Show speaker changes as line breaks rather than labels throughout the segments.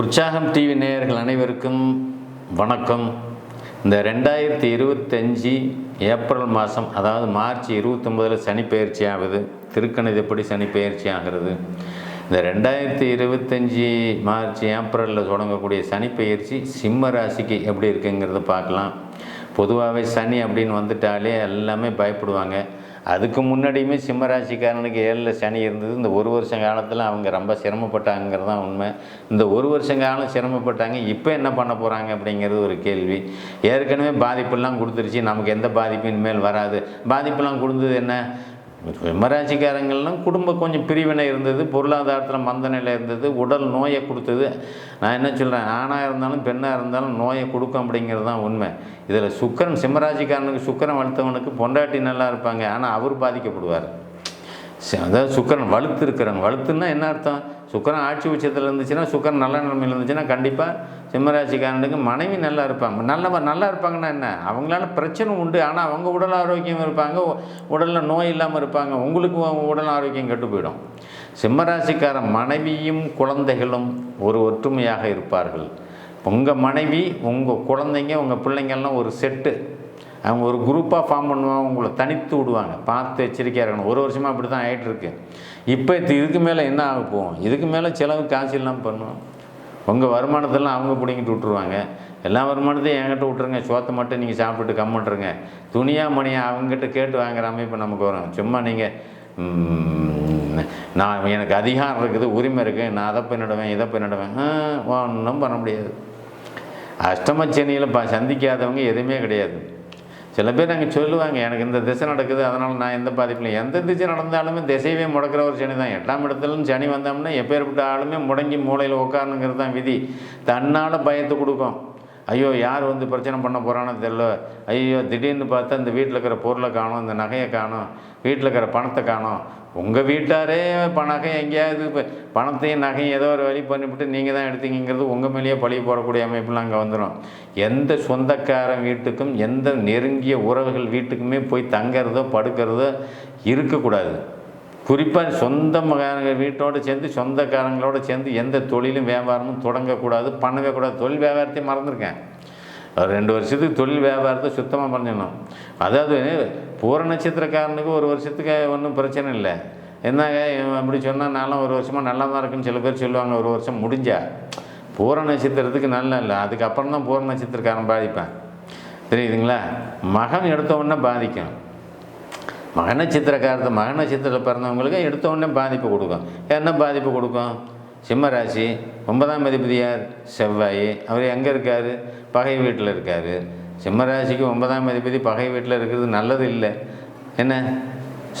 உற்சாகம் டிவி நேயர்கள் அனைவருக்கும் வணக்கம். இந்த ரெண்டாயிரத்தி இருபத்தஞ்சி ஏப்ரல் மாதம் அதாவது மார்ச் இருபத்தொம்பதில் சனி பயிற்சி ஆகுது. திருக்கணிதப்படி சனி பயிற்சி ஆகிறது. இந்த ரெண்டாயிரத்தி இருபத்தஞ்சி மார்ச் ஏப்ரலில் தொடங்கக்கூடிய சனி பயிற்சி சிம்ம ராசிக்கு எப்படி இருக்குங்கிறத பார்க்கலாம். பொதுவாகவே சனி அப்படின்னு வந்துட்டாலே எல்லாமே பயப்படுவாங்க. அதுக்கு முன்னாடியுமே சிம்மராசிக்காரனுக்கு ஏழில் சனி இருந்தது. இந்த ஒரு வருஷம் காலத்தில் அவங்க ரொம்ப சிரமப்பட்டாங்கிறது தான் உண்மை. இந்த ஒரு வருஷம் காலம் சிரமப்பட்டாங்க. இப்போ என்ன பண்ண போகிறாங்க அப்படிங்கிறது ஒரு கேள்வி. ஏற்கனவே பாதிப்பெல்லாம் கொடுத்துருச்சு. நமக்கு எந்த பாதிப்பும் இனிமேல் வராது. பாதிப்பெல்லாம் கொடுத்தது என்ன? சிம்மராசிக்காரங்கள்லாம் குடும்பம் கொஞ்சம் பிரிவினை இருந்தது பொருளாதாரத்தில் மந்த நிலை இருந்தது உடல் நோயை கொடுத்தது. நான் என்ன சொல்கிறேன் ஆணாக இருந்தாலும் பெண்ணாக இருந்தாலும் நோயை கொடுக்கும் அப்படிங்கிறது தான் உண்மை. இதில் சுக்கரன் சிம்மராசிக்காரனுக்கு சுக்கரன் வளர்த்தவனுக்கு பொண்டாட்டி நல்லா இருப்பாங்க. ஆனால் அவர் பாதிக்கப்படுவார். அதாவது சுக்கரன் வலுத்து இருக்கிறவங்க வலுத்துன்னா என்ன அர்த்தம்? சுக்கரன் ஆட்சி உச்சத்தில் இருந்துச்சுன்னா சுக்கரன் நல்ல நிலைமையில் இருந்துச்சுன்னா கண்டிப்பாக சிம்மராசிக்காரனுக்கு மனைவி நல்லா இருப்பாங்க. நல்லவ நல்லா இருப்பாங்கன்னா என்ன? அவங்களால பிரச்சனை உண்டு. ஆனால் அவங்க உடல் ஆரோக்கியம் இருப்பாங்க. உடலில் நோய் இல்லாமல் இருப்பாங்க. உங்களுக்கு உடல் ஆரோக்கியம் கெட்டு போயிடும். சிம்மராசிக்கார மனைவியும் குழந்தைகளும் ஒரு ஒற்றுமையாக இருப்பார்கள். உங்கள் மனைவி உங்கள் குழந்தைங்க உங்கள் பிள்ளைங்கள்லாம் ஒரு செட்டு. அவங்க ஒரு குரூப்பாக ஃபார்ம் பண்ணுவாங்க. உங்களை தனித்து விடுவாங்க. பார்த்து எச்சரிக்கையாக இருக்கணும். ஒரு வருஷமாக அப்படி தான் ஆகிட்டுருக்கு இப்போ இது- இதுக்கு மேலே என்ன ஆக போகும்? இதுக்கு மேலே செலவு காசு இல்லாமல் பண்ணுவோம் உங்கள் வருமானத்தெல்லாம் அவங்க பிடிங்கிட்டு விட்ருவாங்க எல்லா வருமானத்தையும் என்கிட்ட விட்ருங்க சோத்தை மட்டும் நீங்கள் சாப்பிட்டுட்டு கம்மிட்டுருங்க துணியாக மணியாக அவங்ககிட்ட கேட்டு வாங்குற அமைப்பு நமக்கு வரும். சும்மா நீங்கள் நான் எனக்கு அதிகாரம் இருக்குது உரிமை இருக்குது. நான் அதை பண்ணிடுவேன் இதை பண்ணிடுவேன் ஒன்றும் பண்ண முடியாது. அஷ்டமச்சனியில் ப சந்திக்காதவங்க எதுவுமே கிடையாது. சில பேர் அங்கே சொல்லுவாங்க எனக்கு இந்த திசை நடக்குது அதனால் நான் எந்த பாதிப்பில்லை எந்த திசை நடந்தாலுமே திசையவே முடக்கிற ஒரு சனி தான். எட்டாம் இடத்துலன்னு சனி வந்தோம்னா எப்பேற்பட்ட ஆளுமே முடங்கி மூளையில் உட்காரணுங்கிறது தான் விதி. தன்னால் பயத்தை கொடுக்கும். ஐயோ யார் வந்து பிரச்சனை பண்ண போகிறான்னு தெரியல. ஐயோ திடீர்னு பார்த்தா இந்த வீட்டில் இருக்கிற பொருளை காணும் இந்த நகையை காணும் வீட்டில் இருக்கிற பணத்தை காணும். உங்கள் வீட்டாரே நகை எங்கேயாவது இப்போ பணத்தையும் நகையும் ஏதோ ஒரு வழி பண்ணிவிட்டு நீங்கள் தான் எடுத்தீங்கிறது உங்கள் மேலேயே பழி போடக்கூடிய அமைப்புலாம் அங்கே வந்துடும் எந்த சொந்தக்காரன் வீட்டுக்கும் எந்த நெருங்கிய உறவுகள் வீட்டுக்குமே போய் தங்கிறதோ படுக்கிறதோ இருக்கக்கூடாது. குறிப்பாக சொந்த வீட்டோடு சேர்ந்து சொந்தக்காரங்களோடு சேர்ந்து எந்த தொழிலும் வியாபாரமும் தொடங்கக்கூடாது பண்ணவே கூடாது தொழில் வியாபாரத்தையும் மறந்துருக்கேன். ஒரு ரெண்டு வருஷத்துக்கு தொழில் வியாபாரத்தை சுத்தமாக பண்ணிடணும் அதாவது பூர நட்சத்திரக்காரனுக்கு ஒரு வருஷத்துக்கு ஒன்றும் பிரச்சனை இல்லை. என்னங்க அப்படி சொன்னால் நானும் ஒரு வருஷமாக நல்லா தான் இருக்குன்னு சில பேர் சொல்லுவாங்க ஒரு வருஷம் முடிஞ்சா. பூர நட்சத்திரத்துக்கு நல்லா இல்லை. அதுக்கப்புறம் தான் பூர நட்சத்திரக்காரன் பாதிப்பேன். தெரியுதுங்களா மகன் எடுத்தவொன்னே பாதிக்கும். மக நட்சத்திரக்காரத்தை மக நட்சத்திரத்தில் பிறந்தவங்களுக்கு எடுத்தவொடனே பாதிப்பு கொடுக்கும். என்ன பாதிப்பு கொடுக்கும்? சிம்மராசி ஒன்பதாம் அதிபதியார் செவ்வாய். அவர் எங்கே இருக்கார்? பகை வீட்டில் இருக்கார். சிம்மராசிக்கு ஒன்பதாம் அதிபதி பகை வீட்டில் இருக்கிறது நல்லது இல்லை. என்ன?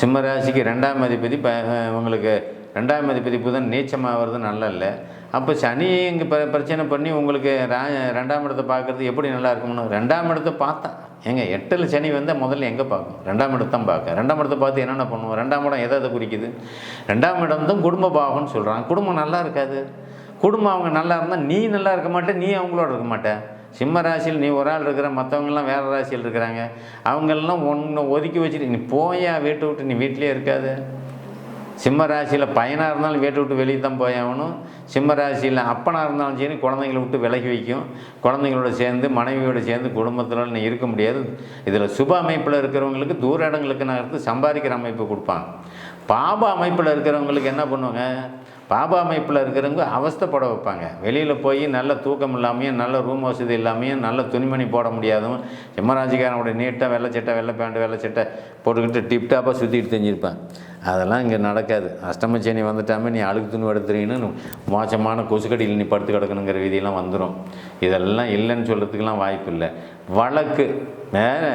சிம்மராசிக்கு ரெண்டாம் அதிபதி ப உங்களுக்கு ரெண்டாம் அதிபதி புதன் நீச்சமாகிறது நல்ல இல்லை அப்போ சனி இங்கே ப பிரச்சனை பண்ணி உங்களுக்கு ரா ரெண்டாம் இடத்தை பார்க்குறது எப்படி நல்லா இருக்கும்னு ரெண்டாம் இடத்தை பார்த்தேன் ஏங்க எட்டில் சனி வந்தால் முதல்ல எங்கே பார்க்கும்? ரெண்டாம் இடத்தான் பார்க்க. ரெண்டாம் இடத்தை பார்த்து என்னென்ன பண்ணுவோம்? ரெண்டாம் இடம் எதை எதை குறிக்குது? ரெண்டாம் இடம் தான் குடும்ப பாகம்னு சொல்கிறாங்க குடும்பம் நல்லா இருக்காது. குடும்பம் அவங்க நல்லா இருந்தால் நீ நல்லா இருக்க மாட்டே நீ அவங்களோட இருக்க மாட்டே. சிம்ம ராசியில் நீ ஒரு ஆள் இருக்கிற மற்றவங்கெல்லாம் வேறு ராசியில் இருக்கிறாங்க. அவங்கெல்லாம் ஒன்று ஒதுக்கி வச்சுட்டு நீ போயா வீட்டை விட்டு நீ வீட்டிலே இருக்காது. சிம்ம ராசியில் பையனாக இருந்தாலும் வீட்டை விட்டு வெளியே தான் போயாகணும் சிம்ம ராசியில் அப்பனாக இருந்தாலும் சரி குழந்தைங்களை விட்டு விலகி வைக்கும். குழந்தைங்களோட சேர்ந்து மனைவியோடு சேர்ந்து குடும்பத்தில் நீ இருக்க முடியாது. இதில் சுப அமைப்பில் இருக்கிறவங்களுக்கு தூர இடங்களுக்கு நகர்த்து சம்பாதிக்கிற அமைப்பு கொடுப்பான் பாப அமைப்பில் இருக்கிறவங்களுக்கு என்ன பண்ணுவாங்க? பாபா அமைப்பில் இருக்கிறவங்க அவஸ்தப்பட வைப்பாங்க. வெளியில் போய் நல்ல தூக்கம் இல்லாமையும் நல்ல ரூம் வசதி இல்லாமையும் நல்ல துணிமணி போட முடியாதும் சிம்மராஜிக்காரனுடைய நீட்டாக வெள்ளை சட்டை வெள்ளை பேண்ட் வெள்ளை சட்டை போட்டுக்கிட்டு டிப்டாப்பாக சுற்றிட்டு தெரிஞ்சிருப்பேன். அதெல்லாம் இங்கே நடக்காது. அஷ்டமச்சேனி வந்துட்டாமே நீ அழுக்கு துணி எடுத்துறீங்கன்னு மோசமான கொசுக்கடியில் நீ படுத்து கிடக்கணுங்கிற விதியெல்லாம் வந்துடும் இதெல்லாம் இல்லைன்னு சொல்கிறதுக்கெல்லாம் வாய்ப்பு இல்லை. வழக்கு. வேறு.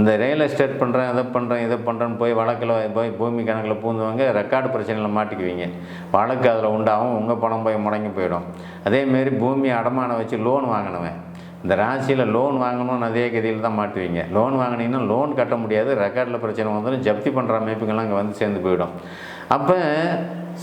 இந்த ரியல் எஸ்டேட் பண்ணுறேன் அதை பண்ணுறேன் இதை பண்ணுறேன்னு போய் வழக்கில் போய் பூமி கணக்கில் பூந்துவாங்க ரெக்கார்டு பிரச்சனையில் மாட்டிக்குவீங்க. வழக்கு அதில் உண்டாகும் உங்கள் பணம் போய் முடங்கி போயிடும். அதேமாரி பூமி அடமானம் வச்சு லோன் வாங்கினவன். இந்த ராசியில் லோன் வாங்கணும்னு அதே கதியில் தான் மாட்டுவீங்க. லோன் வாங்கினீங்கன்னா லோன் கட்ட முடியாது ரெக்கார்டில் பிரச்சனை வந்துடும் ஜப்தி பண்ணுற அமைப்புகள்லாம் அங்கே வந்து சேர்ந்து போயிடும். அப்போ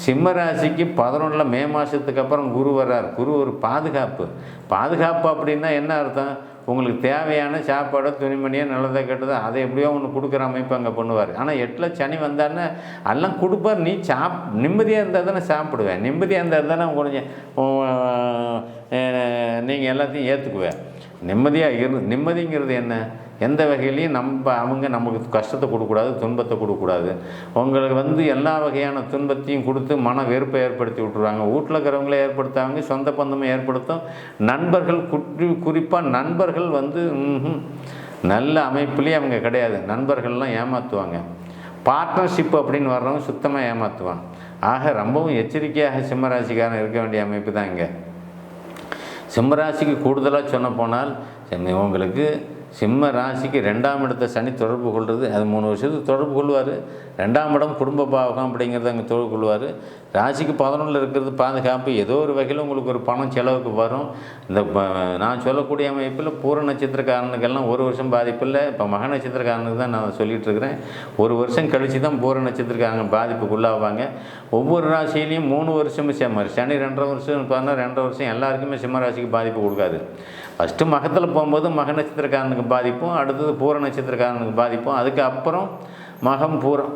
சிம்ம ராசிக்கு பதினொன்றில் மே மாதத்துக்கு அப்புறம் குரு வர்றார். குரு ஒரு பாதுகாப்பு. பாதுகாப்பு அப்படின்னா என்ன அர்த்தம்? உங்களுக்கு தேவையான சாப்பாடோ துணிமணியோ நல்லதை கெட்டதோ அதை எப்படியோ ஒன்று கொடுக்குற அமைப்பு அங்கே பண்ணுவார். ஆனால் எட்டில் சனி வந்தாருன்னா எல்லாம் கொடுப்பார். நீ சாப் நிம்மதியாக இருந்தால் தானே சாப்பிடுவேன். நிம்மதியாக இருந்தால் தானே கொஞ்சம் நீங்கள் எல்லாத்தையும் ஏற்றுக்குவேன் நிம்மதியாக இரு நிம்மதிங்கிறது என்ன? எந்த வகையிலையும் நம்ம அவங்க நமக்கு கஷ்டத்தை கொடுக்கக்கூடாது துன்பத்தை கொடுக்கக்கூடாது. உங்களுக்கு வந்து எல்லா வகையான துன்பத்தையும் கொடுத்து மன வெறுப்பை ஏற்படுத்தி விட்ருவாங்க வீட்டில் இருக்கிறவங்களே ஏற்படுத்தாங்க சொந்த பந்தமும் ஏற்படுத்தும். நண்பர்கள் குற்றி குறிப்பாக நண்பர்கள் வந்து நல்ல அமைப்புலேயே அவங்க கிடையாது. நண்பர்கள்லாம் ஏமாற்றுவாங்க பார்ட்னர்ஷிப் அப்படின்னு வர்றவங்க சுத்தமாக ஏமாற்றுவான் ஆக ரொம்பவும் எச்சரிக்கையாக சிம்மராசிக்காரன் இருக்க வேண்டிய அமைப்பு தான் இங்கே. சிம்மராசிக்கு கூடுதலாக சொன்ன போனால் உங்களுக்கு சிம்ம ராசிக்கு ரெண்டாம் இடத்த சனி தொடர்பு கொள்வது அது மூணு வருஷத்துக்கு தொடர்பு கொள்வார். ரெண்டாம் இடம் குடும்ப பாவகம் அப்படிங்கிறத அங்கே தொடர்பு கொள்வார். ராசிக்கு பதினொன்றில் இருக்கிறது பாதுகாப்பு. ஏதோ ஒரு வகையில் உங்களுக்கு ஒரு பணம் செலவுக்கு வரும். இந்த நான் சொல்லக்கூடிய அமைப்பில் பூர நட்சத்திரக்காரனுக்கெல்லாம் ஒரு வருஷம் பாதிப்பு இல்லை. இப்போ மக நட்சத்திரக்காரனுக்கு தான் நான் சொல்லிகிட்டு இருக்கிறேன். ஒரு வருஷம் கழித்து தான் பூர நட்சத்திரக்காரங்க பாதிப்புக்குள்ளாவாங்க ஒவ்வொரு ராசியிலையும் மூணு வருஷமும் சேமாரி சனி ரெண்டரை வருஷம் பார்த்தா ரெண்டரை வருஷம் எல்லாருக்குமே சிம்ம ராசிக்கு பாதிப்பு கொடுக்காது. ஃபஸ்ட்டு மகத்தில் போகும்போது மக நட்சத்திரக்காரனுக்கு பாதிப்பும் அடுத்தது பூர நட்சத்திரக்காரனுக்கு பாதிப்பும். அதுக்கப்புறம் மகம் பூரம்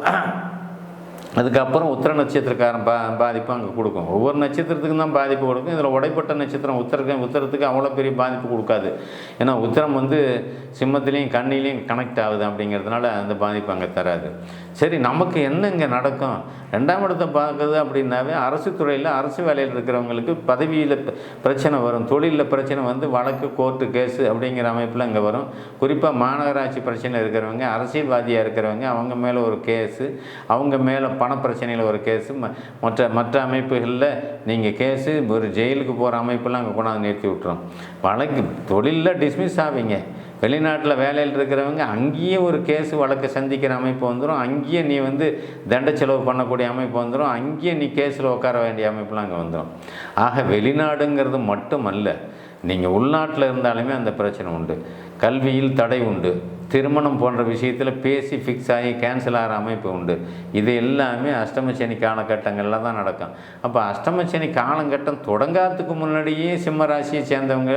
அதுக்கப்புறம் உத்திர நட்சத்திரக்காரன் பா பாதிப்பு அங்கே கொடுக்கும். ஒவ்வொரு நட்சத்திரத்துக்கும் தான் பாதிப்பு கொடுக்கும். இதில் உடைப்பட்ட நட்சத்திரம் உத்தரக்கு உத்தரத்துக்கு அவ்வளோ பெரிய பாதிப்பு கொடுக்காது. ஏன்னா உத்திரம் வந்து சிம்மத்துலேயும் கண்ணிலையும் கனெக்ட் ஆகுது அப்படிங்கிறதுனால அந்த பாதிப்பு அங்கே தராது. சரி நமக்கு என்ன இங்கே நடக்கும்? ரெண்டாம் இடத்தை பார்க்குறது அப்படின்னாவே அரசு துறையில் அரசு வேலையில் இருக்கிறவங்களுக்கு பதவியில் பிரச்சனை வரும். தொழிலில் பிரச்சனை வந்து வழக்கு கோர்ட்டு கேஸு அப்படிங்கிற அமைப்பில் இங்கே வரும். குறிப்பாக மாநகராட்சி பிரச்சனை இருக்கிறவங்க அரசியல்வாதியாக இருக்கிறவங்க அவங்க மேலே ஒரு கேஸு அவங்க மேலே பண பிரச்சனையில் ஒரு கேஸு ம- மற்ற மற்ற அமைப்புகளில் நீங்கள் கேஸு ஒரு ஜெயிலுக்கு போகிற அமைப்பெல்லாம் அங்கே கொண்டாந்து நிறுத்தி விட்டுரும். வழக்கு தொழிலில் டிஸ்மிஸ் ஆவீங்க. வெளிநாட்டில் வேலையில் இருக்கிறவங்க அங்கேயே ஒரு கேஸ் வழக்கு சந்திக்கிற அமைப்பு வந்துடும் அங்கேயே நீ வந்து தண்ட செலவு பண்ணக்கூடிய அமைப்பு வந்துடும் அங்கேயே நீ கேஸில் உட்கார வேண்டிய அமைப்புலாம் அங்கே வந்துடும் ஆக வெளிநாடுங்கிறது மட்டுமல்ல நீங்கள் உள்நாட்டில் இருந்தாலுமே அந்த பிரச்சனை உண்டு. கல்வியில் தடை உண்டு. திருமணம் போன்ற விஷயத்தில் பேசி ஃபிக்ஸ் ஆகி கேன்சல் ஆகிற அமைப்பு உண்டு. இது எல்லாமே அஷ்டமசனி காலகட்டங்களில் தான் நடக்கும். அப்போ அஷ்டமசனி காலகட்டம் தொடங்காததுக்கு முன்னாடியே சிம்ம ராசியை சேர்ந்தவங்க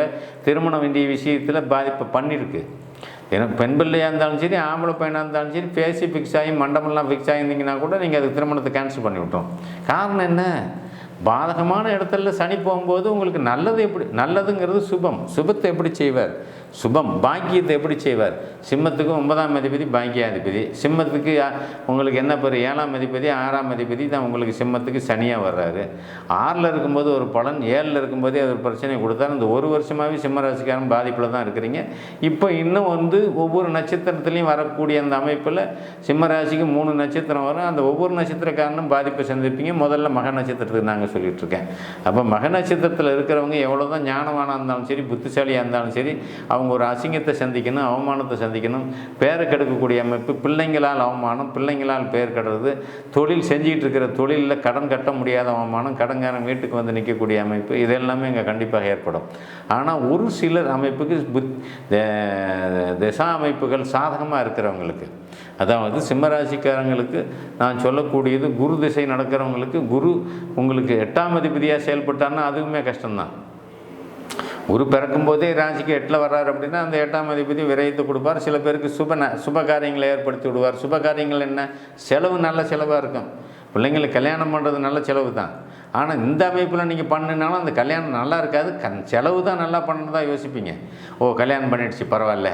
திருமணம் வேண்டிய விஷயத்தில் பாதிப்பு பண்ணியிருக்கு ஏன்னா பெண் பிள்ளையாக இருந்தாலும் சரி ஆம்பளை பையனாக இருந்தாலும் சரி பேசி ஃபிக்ஸ் ஆகி மண்டபம்லாம் ஃபிக்ஸ் ஆகியிருந்தீங்கன்னா கூட நீங்கள் அதுக்கு திருமணத்தை கேன்சல் பண்ணி விட்டோம். காரணம் என்ன? பாதகமான இடத்துல சனி போகும்போது உங்களுக்கு நல்லது எப்படி நல்லதுங்கிறது சுபம். சுபத்தை எப்படி செய்வார்? சுபம். பாக்கியத்தை எப்படி செய்வார்? சிம்மத்துக்கு ஒன்பதாம் அதிபதி பாக்கியாதிபதி. சிம்மத்துக்கு உங்களுக்கு என்ன பேர்? ஏழாம் அதிபதி ஆறாம் அதிபதி தான் உங்களுக்கு சிம்மத்துக்கு சனியாக வர்றாரு. ஆறில் இருக்கும்போது ஒரு பலன் ஏழில் இருக்கும்போதே அது ஒரு பிரச்சனை கொடுத்தாரு. இந்த ஒரு வருஷமாகவே சிம்மராசிக்காரன் பாதிப்பில் தான் இருக்கிறீங்க. இப்போ இன்னும் வந்து ஒவ்வொரு நட்சத்திரத்துலேயும் வரக்கூடிய அந்த அமைப்பில் சிம்மராசிக்கு மூணு நட்சத்திரம் வரும். அந்த ஒவ்வொரு நட்சத்திரக்காரனும் பாதிப்பை சந்திப்பீங்க. முதல்ல மக நட்சத்திரத்துக்கு நாங்கள் சொல்லிகிட்டு இருக்கேன் அப்போ மக நட்சத்திரத்தில் இருக்கிறவங்க எவ்வளோ தான் ஞானமான இருந்தாலும் சரி புத்திசாலியாக இருந்தாலும் சரி அவங்க அவங்க ஒரு அசிங்கத்தை சந்திக்கணும் அவமானத்தை சந்திக்கணும். பேரை கெடுக்கக்கூடிய அமைப்பு பிள்ளைங்களால் அவமானம் பிள்ளைங்களால் பேர் கெடுறது. தொழில் செஞ்சிகிட்டு இருக்கிற தொழிலில் கடன் கட்ட முடியாத அவமானம் கடன்காரன் வீட்டுக்கு வந்து நிற்கக்கூடிய அமைப்பு இதெல்லாமே இங்கே கண்டிப்பாக ஏற்படும். ஆனால் ஒரு சிலர் அமைப்புக்கு புத் திசா அமைப்புகள் சாதகமாக இருக்கிறவங்களுக்கு அதாவது சிம்மராசிக்காரங்களுக்கு நான் சொல்லக்கூடியது குரு திசை நடக்கிறவங்களுக்கு குரு உங்களுக்கு எட்டாம் அதிபதியாக செயல்பட்டார்னா அதுவுமே கஷ்டம்தான். குரு பிறக்கும்போதே ராசிக்கு எட்டில் வர்றாரு அப்படின்னா அந்த எட்டாம் அதிபதி விரயத்தை கொடுப்பார். சில பேருக்கு சுப ந சுப காரியங்களை ஏற்படுத்தி விடுவார். சுப காரியங்கள் என்ன? செலவு நல்ல செலவாக இருக்கும். பிள்ளைங்களுக்கு கல்யாணம் பண்ணுறது நல்ல செலவு தான். ஆனால் இந்த அமைப்பில் நீங்கள் பண்ணினாலும் அந்த கல்யாணம் நல்லா இருக்காது. கண் செலவு தான் நல்லா பண்ணதா யோசிப்பீங்க. ஓ கல்யாணம் பண்ணிடுச்சு பரவாயில்ல.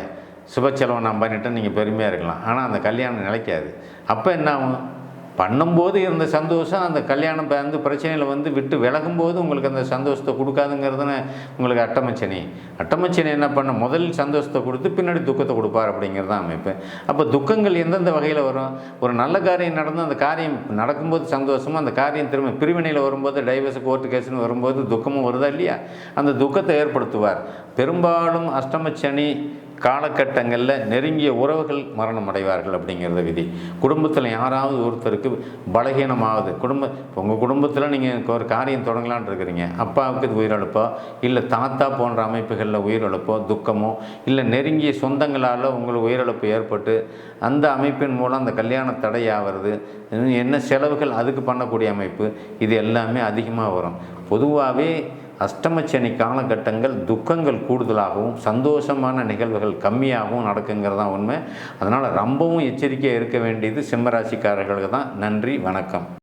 சுப செலவு நான் பண்ணிட்டேன் நீங்கள் பெருமையாக இருக்கலாம். ஆனால் அந்த கல்யாணம் நிலைக்காது. அப்போ என்ன ஆகும்? பண்ணும்போது இருந்த சந்தோஷம் அந்த கல்யாணம் ப- வந்து பிரச்சனையில் வந்து விட்டு விலகும்போது உங்களுக்கு அந்த சந்தோஷத்தை கொடுக்காதுங்கிறதுன்னு உங்களுக்கு அட்டமச்சனி. அட்டமச்சனி என்ன பண்ண? முதலில் சந்தோஷத்தை கொடுத்து பின்னாடி துக்கத்தை கொடுப்பார் அப்படிங்கிறது தான் அமைப்பு. அப்போ துக்கங்கள் எந்தெந்த வகையில் வரும்? ஒரு நல்ல காரியம் நடந்து அந்த காரியம் நடக்கும்போது சந்தோஷமும் அந்த காரியம் திரும்ப பிரிவினையில் வரும்போது டைவர்ஸ் கோர்ட்டு கேஸ்னு வரும்போது துக்கமும் வருதா இல்லையா? அந்த துக்கத்தை ஏற்படுத்துவார். பெரும்பாலும் அஷ்டமச்சனி காலகட்டங்களில் நெருங்கிய உறவுகள் மரணம் அடைவார்கள் அப்படிங்கிறத விதி. குடும்பத்தில் யாராவது ஒருத்தருக்கு பலகீனமாகுது குடும்ப உங்கள் குடும்பத்தில் நீங்கள் ஒரு காரியம் தொடங்கலான் இருக்கிறீங்க. அப்பாவுக்கு இது உயிரிழப்போ இல்லை தாத்தா போன்ற அமைப்புகளில் உயிரிழப்போ துக்கமோ இல்லை நெருங்கிய சொந்தங்களால் உங்களுக்கு உயிரிழப்பு ஏற்பட்டு அந்த அமைப்பின் மூலம் அந்த கல்யாண தடையாகிறது ஆகிறது என்ன செலவுகள் அதுக்கு பண்ணக்கூடிய அமைப்பு இது எல்லாமே அதிகமாக வரும். பொதுவாகவே அஷ்டமச்சனி காலகட்டங்கள் துக்கங்கள் கூடுதலாகவும் சந்தோஷமான நிகழ்வுகள் கம்மியாகவும் நடக்குங்கிறது தான் உண்மை. அதனால் ரொம்பவும் எச்சரிக்கையாக இருக்க வேண்டியது சிம்மராசிக்காரர்களுக்கு தான். நன்றி வணக்கம்.